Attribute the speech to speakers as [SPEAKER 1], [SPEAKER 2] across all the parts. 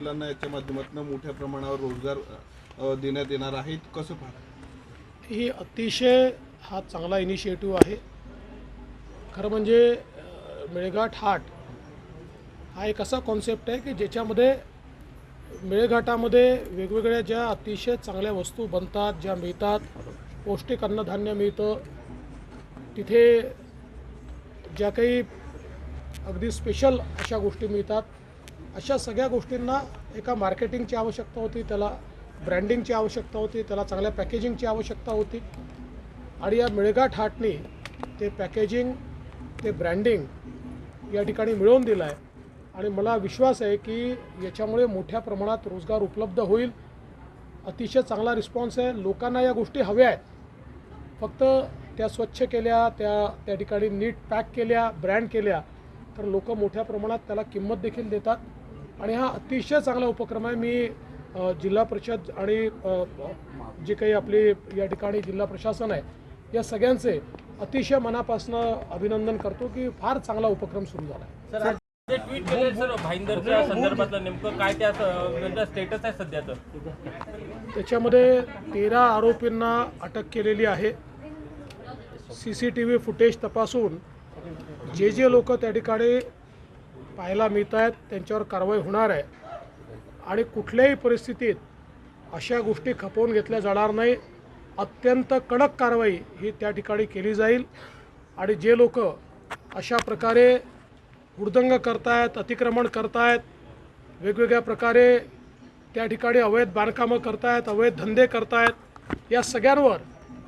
[SPEAKER 1] मुलांना याच्या माध्यमातून मोठ्या प्रमाणावर रोजगार देण्यात येणार आहे कसं पाहता?
[SPEAKER 2] ही अतिशय हा चांगला इनिशिएटिव्ह आहे. खरं म्हणजे मेळघाट हाट हा एक असा कॉन्सेप्ट आहे की ज्याच्यामध्ये मेळघाटामध्ये वेगवेगळ्या ज्या अतिशय चांगल्या वस्तू बनतात ज्या मिळतात पौष्टिक अन्नधान्य मिळतं तिथे ज्या काही अगदी स्पेशल अशा गोष्टी मिळतात अशा सगळ्या गोष्टींना एका मार्केटिंगची आवश्यकता होती त्याला ब्रँडिंगची आवश्यकता होती त्याला चांगल्या पॅकेजिंगची आवश्यकता होती. आणि या मेळघाट हाटनी ते पॅकेजिंग ते ब्रँडिंग या ठिकाणी मिळवून दिलं आहे आणि मला विश्वास आहे की याच्यामुळे मोठ्या प्रमाणात रोजगार उपलब्ध होईल. अतिशय चांगला रिस्पॉन्स आहे. लोकांना या गोष्टी हव्या आहेत. फक्त त्या स्वच्छ केल्या त्या त्या ठिकाणी नीट पॅक केल्या ब्रँड केल्या तर लोक मोठ्या प्रमाणात त्याला किंमत देखील देतात. आणि हा अतिशय चांगला उपक्रम आहे. मी जिल्हा परिषद आणि जे काही आपली या ठिकाणी जिल्हा प्रशासन आहे या सगळ्यांचे अतिशय मनापासून अभिनंदन करतो की फार चांगला उपक्रम सुरू झाला आहे.
[SPEAKER 3] सर आज जे ट्विट केले सर भाईंदरच्या संदर्भातलं नेमकं काय त्या त्यांचं स्टेटस आहे सध्याचं
[SPEAKER 2] त्याच्यामध्ये तेरा आरोपींना अटक केलेली आहे. C C T V footage तपासून जे जे लोक त्या ठिकाणी पाहायला मिळत आहेत त्यांच्यावर कारवाई होणार आहे. आणि कुठल्याही परिस्थितीत अशा गोष्टी खपवून घेतल्या जाणार नाही. अत्यंत कडक कारवाई ही त्या ठिकाणी केली जाईल. आणि जे लोक अशा प्रकारे हुडदंग करतायत अतिक्रमण करतायत वेगवेगळ्या प्रकारे त्या ठिकाणी अवैध बांधकामं करतायत अवैध धंदे करतायत या सगळ्यांवर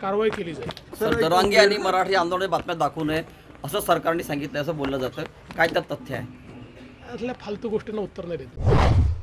[SPEAKER 2] कारवाई केली जाईल.
[SPEAKER 4] सर दरवांगी आणि मराठी आंदोलन बातम्या दाखवू नये असं सरकारने सांगितलं असं बोललं जातं. काय त्यात तथ्य आहे?
[SPEAKER 2] असल्या फालतू गोष्टींना उत्तर नाही देत.